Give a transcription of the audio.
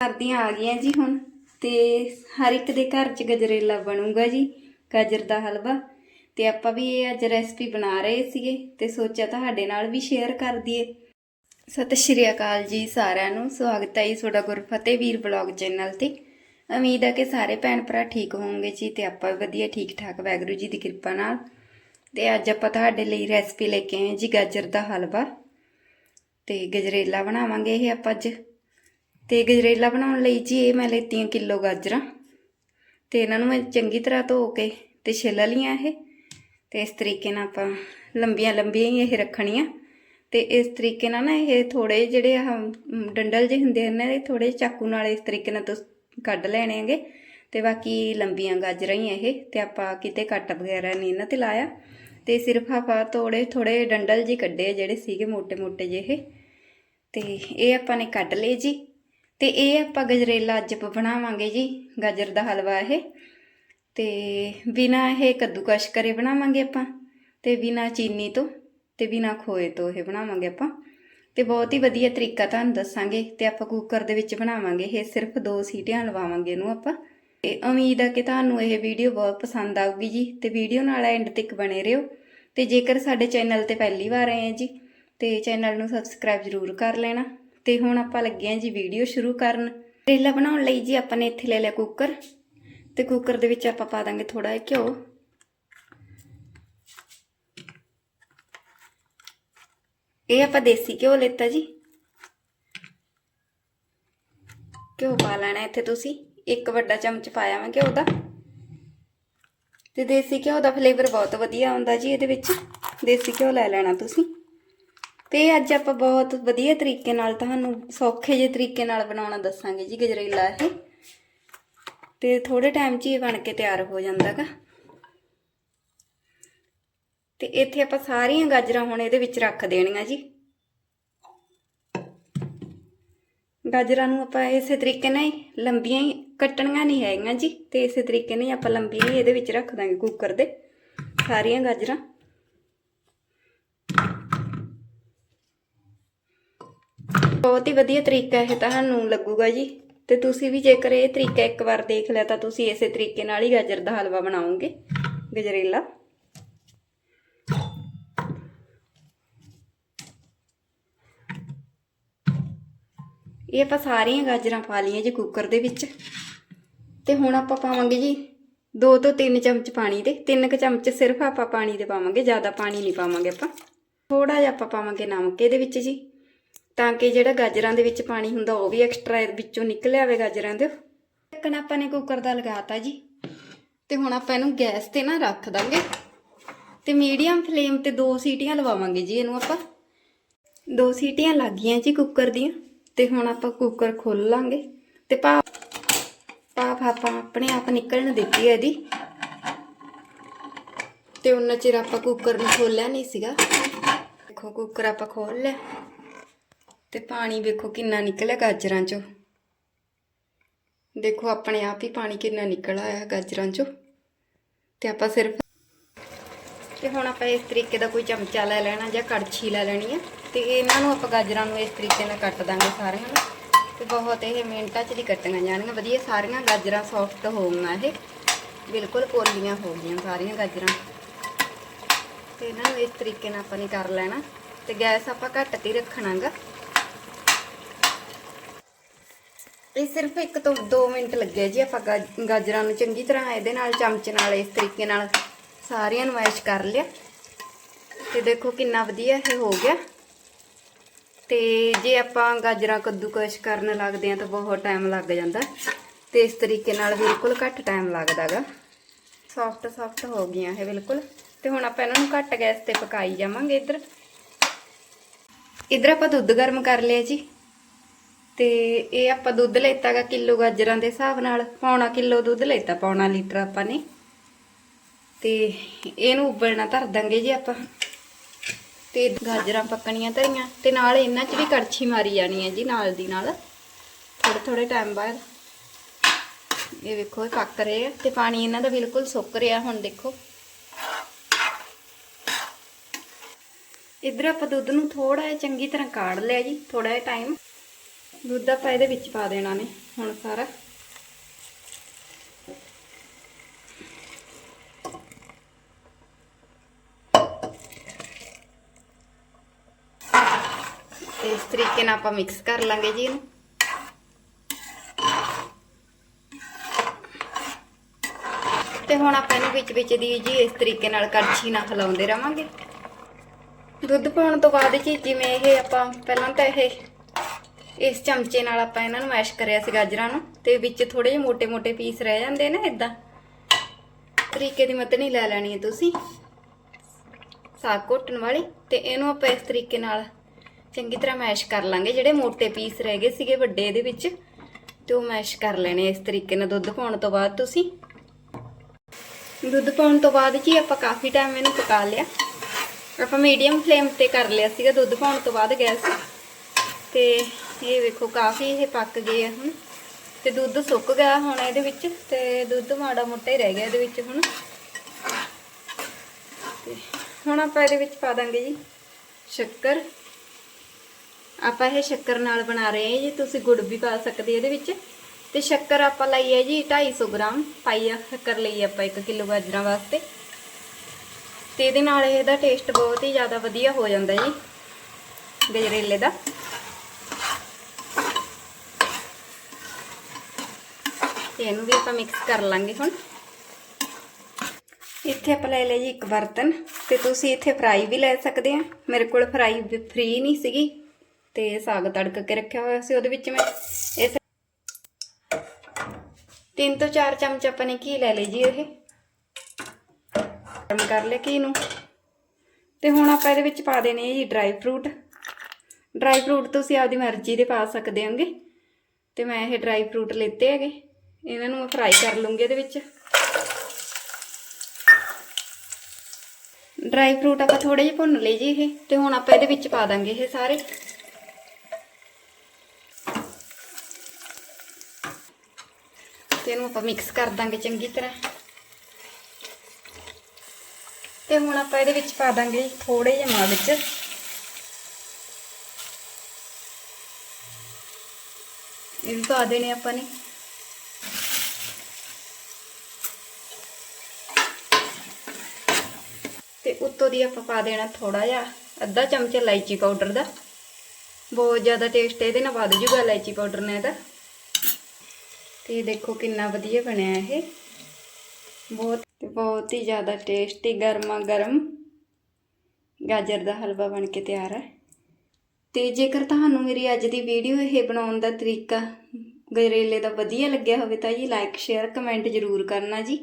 ਸਰਦੀਆਂ ਆ ਗਈਆਂ ਜੀ ਹੁਣ ਤੇ ਹਰ ਇੱਕ ਦੇ ਘਰ 'ਚ ਗਜਰੇਲਾ ਬਣੂਗਾ ਜੀ, ਗਾਜਰ ਦਾ ਹਲਵਾ। ਤੇ ਆਪਾਂ ਵੀ ਇਹ ਅੱਜ ਰੈਸਪੀ ਬਣਾ ਰਹੇ ਸੀਗੇ ਤੇ ਸੋਚਿਆ ਤੁਹਾਡੇ ਨਾਲ ਵੀ ਸ਼ੇਅਰ ਕਰ ਦਈਏ। ਸਤਿ ਸ਼੍ਰੀ ਅਕਾਲ ਜੀ ਸਾਰਿਆਂ ਨੂੰ, ਸਵਾਗਤ ਹੈ ਜੀ ਤੁਹਾਡਾ ਗੁਰਫਤਿਹ ਵੀਰ ਬਲੌਗ ਚੈਨਲ ਤੇ। ਉਮੀਦ ਹੈ ਕਿ ਸਾਰੇ ਭੈਣ ਭਰਾ ਠੀਕ ਹੋਵੋਗੇ ਜੀ ਤੇ ਆਪਾਂ ਵੀ ਵਧੀਆ ਠੀਕ ਠਾਕ ਵੈਗਰੂ ਜੀ ਦੀ ਕਿਰਪਾ ਨਾਲ। ਤੇ ਅੱਜ ਆਪਾਂ ਤੁਹਾਡੇ ਲਈ ਰੈਸਪੀ ਲੈ ਕੇ ਆਏ ਜੀ ਗਾਜਰ ਦਾ ਹਲਵਾ। ਤੇ ਗਜਰੇਲਾ ਬਣਾਵਾਂਗੇ ਇਹ ਆਪਾਂ ਅੱਜ। ਤੇ ਗਜਰੇਲਾ ਬਣਾਉਣ ਲਈ ਜੀ ਇਹ ਮੈਂ ਲੈਤੀਆਂ ਕਿਲੋ ਗਾਜਰਾਂ। ਤੇ ਇਹਨਾਂ ਨੂੰ ਮੈਂ ਚੰਗੀ ਤਰ੍ਹਾਂ ਧੋ ਕੇ ਤੇ ਛਿੱਲ ਲਈਆਂ ਇਹ। ਤੇ ਇਸ ਤਰੀਕੇ ਨਾਲ ਆਪਾਂ ਲੰਬੀਆਂ ਲੰਬੀਆਂ ਹੀ ਇਹ ਰੱਖਣੀਆਂ। ਤੇ ਇਸ ਤਰੀਕੇ ਨਾਲ ਨਾ ਇਹ ਥੋੜੇ ਜਿਹੜੇ ਆ ਡੰਡਲ ਜਿਹੇ ਹੁੰਦੇ ਹਨ ਇਹ ਥੋੜੇ ਚਾਕੂ ਨਾਲ ਇਸ ਤਰੀਕੇ ਨਾਲ ਤੁਸੀਂ ਕੱਢ ਲੈਣੇ ਹੈਗੇ। ਤੇ ਬਾਕੀ ਲੰਬੀਆਂ ਗਾਜਰਾਂ ਹੀ ਇਹ। ਤੇ ਆਪਾਂ ਕਿਤੇ ਕੱਟ ਵਗੈਰਾ ਨਹੀਂ ਨਾ ਤੇ ਲਾਇਆ। ਤੇ ਸਿਰਫ ਆਪਾਂ ਥੋੜੇ ਥੋੜੇ ਡੰਡਲ ਜਿਹੇ ਕੱਢੇ ਜਿਹੜੇ ਸੀਗੇ ਮੋٹے ਮੋٹے ਜਿਹੇ। ਤੇ ਇਹ ਆਪਾਂ ਨੇ ਕੱਢ ਲਏ ਜੀ। ਤੇ ਇਹ ਆਪਾਂ ਗਜਰੇਲਾ ਅੱਜ ਆਪਾਂ ਬਣਾਵਾਂਗੇ ਜੀ, ਗਾਜਰ ਦਾ ਹਲਵਾ ਇਹ। ਤੇ ਬਿਨਾ ਇਹ ਕੱਦੂਕਸ਼ ਕਰੇ ਬਣਾਵਾਂਗੇ ਆਪਾਂ, ਤੇ ਬਿਨਾ ਚੀਨੀ ਤੋਂ ਤੇ ਬਿਨਾ ਖੋਏ ਤੋਂ ਇਹ ਬਣਾਵਾਂਗੇ ਆਪਾਂ। ਤੇ ਬਹੁਤ ਹੀ ਵਧੀਆ ਤਰੀਕਾ ਤੁਹਾਨੂੰ ਦੱਸਾਂਗੇ ਤੇ ਆਪਾਂ ਕੁੱਕਰ ਦੇ ਵਿੱਚ ਬਣਾਵਾਂਗੇ, ਇਹ ਸਿਰਫ ਦੋ ਸੀਟੀਆਂ ਲਵਾਵਾਂਗੇ ਇਹਨੂੰ ਆਪਾਂ। ਤੇ ਉਮੀਦ ਆ ਕਿ ਤੁਹਾਨੂੰ ਇਹ ਵੀਡੀਓ ਬਹੁਤ ਪਸੰਦ ਆਊਗੀ ਜੀ, ਤੇ ਵੀਡੀਓ ਨਾਲ ਐਂਡ ਤੱਕ ਬਣੇ ਰਹੋ। ਤੇ ਜੇਕਰ ਸਾਡੇ ਚੈਨਲ ਤੇ ਪਹਿਲੀ ਵਾਰ ਆਏ ਆ ਜੀ, ਤੇ ਚੈਨਲ ਨੂੰ ਸਬਸਕ੍ਰਾਈਬ ਜ਼ਰੂਰ ਕਰ ਲੈਣਾ। ਤੇ ਹੁਣ ਆਪਾਂ ਲੱਗੇ ਆ ਜੀ ਵੀਡੀਓ ਸ਼ੁਰੂ ਕਰਨ। ਕਰੇਲਾ ਬਣਾਉਣ ਲਈ ਜੀ ਆਪਾਂ ਨੇ ਇੱਥੇ ਲੈ ਲਿਆ ਕੁੱਕਰ। ਤੇ ਕੁੱਕਰ ਦੇ ਵਿੱਚ ਆਪਾਂ ਪਾ ਦਾਂਗੇ ਥੋੜਾ ਜਿਹਾ ਘਿਓ। ਇਹ ਆਪਾਂ ਦੇਸੀ ਘਿਓ ਲੈਤਾ ਜੀ। ਘਿਓ ਪਾ ਲੈਣਾ ਇੱਥੇ ਤੁਸੀਂ। ਇੱਕ ਵੱਡਾ ਚਮਚ ਪਾਇਆ ਮੈਂ ਘਿਓ ਦਾ। ਤੇ ਦੇਸੀ ਘਿਓ ਦਾ ਫਲੇਵਰ ਬਹੁਤ ਵਧੀਆ ਆਉਂਦਾ ਜੀ ਇਹਦੇ ਵਿੱਚ। ਦੇਸੀ ਘਿਓ ਲੈ ਲੈਣਾ ਤੁਸੀਂ। ਤੇ ਅੱਜ ਆਪਾਂ ਬਹੁਤ ਵਧੀਆ ਤਰੀਕੇ ਨਾਲ ਤੁਹਾਨੂੰ ਸੌਖੇ ਜਿਹੇ ਤਰੀਕੇ ਨਾਲ ਬਣਾਉਣਾ ਦੱਸਾਂਗੇ ਜੀ ਗਜਰੇਲਾ ਇਹ। ਤੇ ਥੋੜੇ ਟਾਈਮ 'ਚ ਹੀ ਬਣ ਕੇ ਤਿਆਰ ਹੋ ਜਾਂਦਾਗਾ। ਤੇ ਇੱਥੇ ਆਪਾਂ ਸਾਰੀਆਂ ਗਾਜਰਾਂ ਹੁਣ ਇਹਦੇ ਵਿੱਚ ਰੱਖ ਦੇਣੀਆਂ ਜੀ। ਗਾਜਰਾਂ ਨੂੰ ਆਪਾਂ ਇਸੇ ਤਰੀਕੇ ਨਾਲ ਹੀ ਲੰਬੀਆਂ ਹੀ ਕੱਟਣੀਆਂ ਨਹੀਂ ਹੈਗੀਆਂ ਜੀ, ਤੇ ਇਸੇ ਤਰੀਕੇ ਨਾਲ ਹੀ ਆਪਾਂ ਲੰਬੀਆਂ ਹੀ ਇਹਦੇ ਵਿੱਚ ਰੱਖ ਦਾਂਗੇ ਕੁੱਕਰ ਦੇ। ਸਾਰੀਆਂ ਗਾਜਰਾਂ। ਬਹੁਤ ਹੀ ਵਧੀਆ ਤਰੀਕਾ ਇਹ ਤੁਹਾਨੂੰ ਲੱਗੂਗਾ ਜੀ। ਤੇ ਤੁਸੀਂ ਵੀ ਜੇਕਰ ਇਹ ਤਰੀਕਾ ਇੱਕ ਵਾਰ ਦੇਖ ਲਿਆ ਤਾਂ ਤੁਸੀਂ ਇਸੇ ਤਰੀਕੇ ਨਾਲ ਹੀ ਗਾਜਰ ਦਾ ਹਲਵਾ ਬਣਾਓਗੇ, ਗਜਰੇਲਾ। ਇਹ ਆਪਾਂ ਸਾਰੀਆਂ ਗਾਜਰਾਂ ਪਾ ਲਈਆਂ ਜੀ ਕੁੱਕਰ ਦੇ ਵਿੱਚ। ਤੇ ਹੁਣ ਆਪਾਂ ਪਾਵਾਂਗੇ ਜੀ 2 ਤੋਂ 3 ਚਮਚ ਪਾਣੀ ਦੇ। 3 ਕ ਚਮਚ ਸਿਰਫ ਆਪਾਂ ਪਾਣੀ ਦੇ ਪਾਵਾਂਗੇ, ਜ਼ਿਆਦਾ ਪਾਣੀ ਨਹੀਂ ਪਾਵਾਂਗੇ ਆਪਾਂ। ਥੋੜਾ ਜਿਹਾ ਆਪਾਂ ਪਾਵਾਂਗੇ ਨਮਕ ਇਹਦੇ ਵਿੱਚ ਜੀ। ਤਾਂ ਕਿ ਜਿਹੜਾ ਗਾਜਰਾਂ ਦੇ ਵਿੱਚ ਪਾਣੀ ਹੁੰਦਾ ਉਹ ਵੀ ਐਕਸਟਰਾ ਵਿੱਚੋਂ ਨਿਕਲ ਆਵੇ ਗਾਜਰਾਂ ਦੇ। ਢੱਕਣ ਆਪਾਂ ਨੇ ਕੁੱਕਰ ਦਾ ਲਗਾਤਾ ਜੀ। ਤੇ ਹੁਣ ਆਪਾਂ ਇਹਨੂੰ ਗੈਸ ਤੇ ਨਾ ਰੱਖ ਦਾਂਗੇ। ਤੇ ਮੀਡੀਅਮ ਫਲੇਮ ਤੇ ਦੋ ਸੀਟੀਆਂ ਲਵਾਵਾਂਗੇ ਜੀ ਇਹਨੂੰ ਆਪਾਂ। ਦੋ ਸੀਟੀਆਂ ਲੱਗ ਗਈਆਂ ਜੀ ਕੁੱਕਰ ਦੀਆਂ। ਤੇ ਹੁਣ ਆਪਾਂ ਕੁੱਕਰ ਖੋਲ ਲਾਂਗੇ। ਤੇ ਭਾਪ ਭਾਪ ਆਪਾਂ ਆਪਣੇ ਆਪ ਨਿਕਲਣ ਦਿੱਤੀ ਹੈ ਇਹਦੀ। ਤੇ ਉਹਨਾਂ ਚਿਰ ਆਪਾਂ ਕੁੱਕਰ ਨੂੰ ਖੋਲਿਆ ਨਹੀਂ ਸੀਗਾ। ਦੇਖੋ ਕੁੱਕਰ ਆਪਾਂ ਖੋਲ ਲਿਆ। ਤੇ ਪਾਣੀ ਵੇਖੋ ਕਿੰਨਾ ਨਿਕਲਿਆ ਗਾਜਰਾਂ ਚੋਂ। ਦੇਖੋ ਆਪਣੇ ਆਪ ਹੀ ਪਾਣੀ ਕਿੰਨਾ ਨਿਕਲ ਆਇਆ ਗਾਜਰਾਂ ਚੋਂ। ਤੇ ਆਪਾਂ ਸਿਰਫ ਤੇ ਹੁਣ ਆਪਾਂ ਇਸ ਤਰੀਕੇ ਦਾ ਕੋਈ ਚਮਚਾ ਲੈ ਲੈਣਾ ਜਾਂ ਕੜਛੀ ਲੈ ਲੈਣੀ ਹੈ ਤੇ ਇਹਨਾਂ ਨੂੰ ਆਪਾਂ ਗਾਜਰਾਂ ਨੂੰ ਇਸ ਤਰੀਕੇ ਨਾਲ ਕੱਟ ਦਾਂਗੇ ਸਾਰਿਆਂ ਨੂੰ। ਤੇ ਬਹੁਤ ਇਹ ਮਿੰਟਾਂ 'ਚ ਦੀ ਕੱਟੀਆਂ ਜਾਣਗੀਆਂ। ਵਧੀਆ ਸਾਰੀਆਂ ਗਾਜਰਾਂ ਸੌਫਟ ਹੋਣਗੀਆਂ ਇਹ। ਬਿਲਕੁਲ ਕੋਲੀਆਂ ਹੋ ਗਈਆਂ ਸਾਰੀਆਂ ਗਾਜਰਾਂ। ਤੇ ਇਹਨਾਂ ਨੂੰ ਇਸ ਤਰੀਕੇ ਨਾਲ ਆਪਾਂ ਨੇ ਕਰ ਲੈਣਾ। ਤੇ ਗੈਸ ਆਪਾਂ ਘੱਟ ਤੇ ਹੀ ਰੱਖਣਾਗਾ। ਇਹ ਸਿਰਫ ਇੱਕ ਤੋਂ 2 ਮਿੰਟ ਲੱਗੇ ਜੀ, ਆਪਾਂ ਗਾ- ਗਾਜਰਾਂ ਨੂੰ ਚੰਗੀ ਤਰ੍ਹਾਂ ਇਹਦੇ ਨਾਲ, ਚਮਚ ਨਾਲ, ਇਸ ਤਰੀਕੇ ਨਾਲ ਸਾਰਿਆਂ ਨੂੰ ਮੈਸ਼ ਕਰ ਲਿਆ। ਤੇ ਦੇਖੋ ਕਿੰਨਾ ਵਧੀਆ ਇਹ ਹੋ ਗਿਆ। ਤੇ ਜੇ ਆਪਾਂ ਗਾਜਰਾਂ ਕੱਦੂਕਸ਼ ਕਰਨ ਲੱਗਦੇ ਆ ਤਾਂ ਬਹੁਤ ਟਾਈਮ ਲੱਗ ਜਾਂਦਾ। ਤੇ ਇਸ ਤਰੀਕੇ ਨਾਲ ਬਿਲਕੁਲ ਘੱਟ ਟਾਈਮ ਲੱਗਦਾਗਾ। ਸੌਫਟ ਸੌਫਟ ਹੋ ਗਈਆਂ ਇਹ ਬਿਲਕੁਲ। ਤੇ ਹੁਣ ਆਪਾਂ ਇਹਨਾਂ ਨੂੰ ਘੱਟ ਗੈਸ ਤੇ ਪਕਾਈ ਜਾਵਾਂਗੇ ਇੱਧਰ। ਇੱਧਰ ਆਪਾਂ ਦੁੱਧ ਗਰਮ ਕਰ ਲਿਆ ਜੀ। ਤੇ ਇਹ ਆਪਾਂ ਦੁੱਧ ਲੈਤਾਗਾ ਕਿਲੋ ਗਾਜਰਾਂ ਦੇ ਹਿਸਾਬ ਨਾਲ। ਪੌਣਾ ਕਿਲੋ ਦੁੱਧ ਲੈਤਾ, ਪੌਣਾ ਲੀਟਰ ਆਪਾਂ ਨੇ। ਤੇ ਇਹਨੂੰ ਉਬਲਣਾ ਧਰ ਦਾਂਗੇ ਜੀ ਆਪਾਂ। ਤੇ ਗਾਜਰਾਂ ਪੱਕਣੀਆਂ ਧਰੀਆਂ। ਤੇ ਨਾਲ ਇਹਨਾਂ 'ਚ ਵੀ ਕੜਛੀ ਮਾਰੀ ਜਾਣੀ ਹੈ ਜੀ ਨਾਲ ਦੀ ਨਾਲ। ਥੋੜੇ ਥੋੜੇ ਟਾਈਮ ਬਾਅਦ। ਇਹ ਵੇਖੋ, ਇਹ ਪੱਕ ਰਹੇ ਆ। ਤੇ ਪਾਣੀ ਇਹਨਾਂ ਦਾ ਬਿਲਕੁਲ ਸੁੱਕ ਰਿਹਾ ਹੁਣ ਦੇਖੋ। ਇੱਧਰ ਆਪਾਂ ਦੁੱਧ ਨੂੰ ਥੋੜਾ ਜਿਹਾ ਚੰਗੀ ਤਰ੍ਹਾਂ ਕਾੜ ਲਿਆ ਜੀ ਥੋੜਾ ਜਿਹਾ ਟਾਈਮ ਦੁੱਧ ਆਪਾਂ ਇਹਦੇ ਵਿੱਚ ਪਾ ਦੇਣਾ ਨੇ, ਹੁਣ ਸਾਰਾ। ਤੇ ਇਸ ਤਰੀਕੇ ਨਾਲ ਆਪਾਂ ਮਿਕਸ ਕਰ ਲਾਂਗੇ ਜੀ ਇਹਨੂੰ। ਤੇ ਹੁਣ ਆਪਾਂ ਇਹਨੂੰ ਵਿੱਚ ਵਿੱਚ ਦੀ ਜੀ, ਇਸ ਤਰੀਕੇ ਨਾਲ ਕੜਛੀ ਨਾਲ ਹਿਲਾਉਂਦੇ ਰਵਾਂਗੇ। ਦੁੱਧ ਪਾਉਣ ਤੋਂ ਬਾਅਦ ਜੀ, ਜਿਵੇਂ ਇਹ ਆਪਾਂ, ਪਹਿਲਾਂ ਤਾਂ ਇਹ ਇਸ ਚਮਚੇ ਨਾਲ ਆਪਾਂ ਇਹਨਾਂ ਨੂੰ ਮੈਸ਼ ਕਰਿਆ ਸੀ ਗਾਜਰਾਂ ਨੂੰ ਤੇ ਵਿੱਚ ਥੋੜੇ ਜਿਹੇ ਮੋਟੇ ਮੋਟੇ ਪੀਸ ਰਹਿ ਜਾਂਦੇ ਨੇ ਇਦਾਂ ਤਰੀਕੇ ਦੀ ਮਤਨੀ ਲੈ ਲੈਣੀ ਹੈ ਤੁਸੀਂ। ਸਾਗ ਘੋਟਣ ਵਾਲੀ ਤੇ ਇਹਨੂੰ ਆਪਾਂ ਇਸ ਤਰੀਕੇ ਨਾਲ ਚੰਗੀ ਤਰ੍ਹਾਂ ਮੈਸ਼ ਕਰ ਲਾਂਗੇ। ਜਿਹੜੇ ਮੋਟੇ ਪੀਸ ਰਹਿ ਗਏ ਸੀਗੇ ਵੱਡੇ ਇਹਦੇ ਵਿੱਚ, ਤੇ ਉਹ ਮੈਸ਼ ਕਰ ਲੈਣੇ ਇਸ ਤਰੀਕੇ ਨਾਲ ਦੁੱਧ ਪਾਉਣ ਤੋਂ ਬਾਅਦ ਤੁਸੀਂ। ਦੁੱਧ ਪਾਉਣ ਤੋਂ ਬਾਅਦ ਜੀ ਆਪਾਂ ਕਾਫੀ ਟਾਈਮ ਇਹਨੂੰ ਪਕਾ ਲਿਆ। ਆਪਾਂ ਮੀਡੀਅਮ ਫਲੇਮ ਤੇ ਕਰ ਲਿਆ ਸੀਗਾ ਦੁੱਧ ਪਾਉਣ ਤੋਂ ਬਾਅਦ ਗੈਸ। ਤੇ ਇਹ ਵੇਖੋ ਕਾਫੀ ਇਹ ਪੱਕ ਗਏ ਆ ਹੁਣ। ਤੇ ਦੁੱਧ ਸੁੱਕ ਗਿਆ ਹੁਣ ਇਹਦੇ ਵਿੱਚ, ਤੇ ਦੁੱਧ ਮਾੜਾ ਮੋਟਾ ਹੀ ਰਹਿ ਗਿਆ ਇਹਦੇ ਵਿੱਚ ਹੁਣ। ਤੇ ਹੁਣ ਆਪਾਂ ਇਹਦੇ ਵਿੱਚ ਪਾ ਦਾਂਗੇ ਜੀ ਸ਼ੱਕਰ। ਆਪਾਂ ਇਹ ਸ਼ੱਕਰ ਨਾਲ ਬਣਾ ਰਹੇ ਹਾਂ ਜੀ, ਤੁਸੀਂ ਗੁੜ ਵੀ ਪਾ ਸਕਦੇ ਇਹਦੇ ਵਿੱਚ। ਤੇ ਸ਼ੱਕਰ ਆਪਾਂ ਲਈ ਹੈ ਜੀ 250 ਗ੍ਰਾਮ, ਪਾਈ ਆ ਸ਼ੱਕਰ ਲਈ ਆਪਾਂ 1 ਕਿਲੋ ਗਾਜਰਾਂ ਵਾਸਤੇ। ਤੇ ਇਹਦੇ ਨਾਲ ਇਹਦਾ ਟੇਸਟ ਬਹੁਤ ਹੀ ਜ਼ਿਆਦਾ ਵਧੀਆ ਹੋ ਜਾਂਦਾ ਜੀ, ਗਜਰੇਲੇ ਦਾ। ਤੇ ਇਹਨੂੰ ਵੀ ਆਪਾਂ ਮਿਕਸ ਕਰ ਲਾਂਗੇ ਹੁਣ। ਇੱਥੇ ਆਪਾਂ ਲੈ ਲਿਆ ਜੀ ਇੱਕ ਬਰਤਨ ਤੇ ਤੁਸੀਂ ਇੱਥੇ ਫਰਾਈ ਵੀ ਲੈ ਸਕਦੇ ਆ। ਮੇਰੇ ਕੋਲ ਫਰਾਈ ਫ੍ਰੀ ਨਹੀਂ ਸੀਗੀ ਤੇ ਸਾਗ ਤੜਕ ਕੇ ਰੱਖਿਆ ਹੋਇਆ ਸੀ, ਉਹਦੇ ਵਿੱਚ ਮੈਂ ਇਸ ਤਿੰਨ ਤੋਂ ਚਾਰ ਚਮਚ ਆਪਾਂ ਨੇ ਘੀ ਲੈ ਲਈ ਜੀ ਇਹ। ਗਰਮ ਕਰ ਲਿਆ ਘੀ ਨੂੰ। ਤੇ ਹੁਣ ਆਪਾਂ ਇਹਦੇ ਵਿੱਚ ਪਾ ਦੇਣੇ ਜੀ ਡਰਾਈ ਫਰੂਟ ਡਰਾਈ ਫਰੂਟ ਤੁਸੀਂ ਆਪਦੀ ਮਰਜ਼ੀ ਦੇ ਪਾ ਸਕਦੇ ਹੋਗੇ। ਤੇ ਮੈਂ ਇਹ ਡਰਾਈ ਫਰੂਟ ਲਿੱਤੇ ਹੈਗੇ। ਇਹਨਾਂ ਨੂੰ ਮੈਂ ਫਰਾਈ ਕਰ ਲੂੰਗੀ ਇਹਦੇ ਵਿੱਚ। ਡਰਾਈ ਫਰੂਟ ਆਪਾਂ ਥੋੜੇ ਜਿਹਾ ਭੁੰਨ ਲਈ ਜੀ ਇਹ, ਤੇ ਹੁਣ ਆਪਾਂ ਇਹਦੇ ਵਿੱਚ ਪਾ ਦਾਂਗੇ ਇਹ ਸਾਰੇ। ਤੇ ਇਹਨੂੰ ਆਪਾਂ ਮਿਕਸ ਕਰ ਦਾਂਗੇ ਚੰਗੀ ਤਰ੍ਹਾਂ। ਤੇ ਹੁਣ ਆਪਾਂ ਇਹਦੇ ਵਿੱਚ ਪਾ ਦਾਂਗੇ ਥੋੜੇ ਜਿਹੇ ਮਰਚ ਇਹ ਵੀ ਪਾ ਦੇਣੇ ਆਪਾਂ ਨੇ। ਤੇ ਉੱਤੋਂ ਦੀ ਆਪਾਂ ਪਾ ਦੇਣਾ ਥੋੜਾ ਜਿਹਾ ਅੱਧਾ ਚਮਚ ਇਲਾਇਚੀ ਪਾਊਡਰ ਦਾ। ਬਹੁਤ ਜ਼ਿਆਦਾ ਟੇਸਟ ਇਹਦੇ ਨਾਲ ਵੱਧ ਜੂਗਾ ਇਲਾਇਚੀ ਪਾਊਡਰ ਨਾਲ ਇਹਦਾ ਤੇ ਦੇਖੋ ਕਿੰਨਾ ਵਧੀਆ ਬਣਿਆ ਇਹ। ਬਹੁਤ ਬਹੁਤ ਹੀ ਜ਼ਿਆਦਾ ਟੇਸਟੀ ਗਰਮਾ ਗਰਮ ਗਾਜਰ ਦਾ ਹਲਵਾ ਬਣ ਕੇ ਤਿਆਰ ਹੈ ਤੇ ਜੇਕਰ ਤੁਹਾਨੂੰ ਮੇਰੀ ਅੱਜ ਦੀ ਵੀਡੀਓ ਇਹ ਬਣਾਉਣ ਦਾ ਤਰੀਕਾ ਗਜਰੇਲੇ ਦਾ ਵਧੀਆ ਲੱਗਿਆ ਹੋਵੇ ਤਾਂ ਜੀ ਲਾਈਕ ਸ਼ੇਅਰ ਕਮੈਂਟ ਜ਼ਰੂਰ ਕਰਨਾ ਜੀ।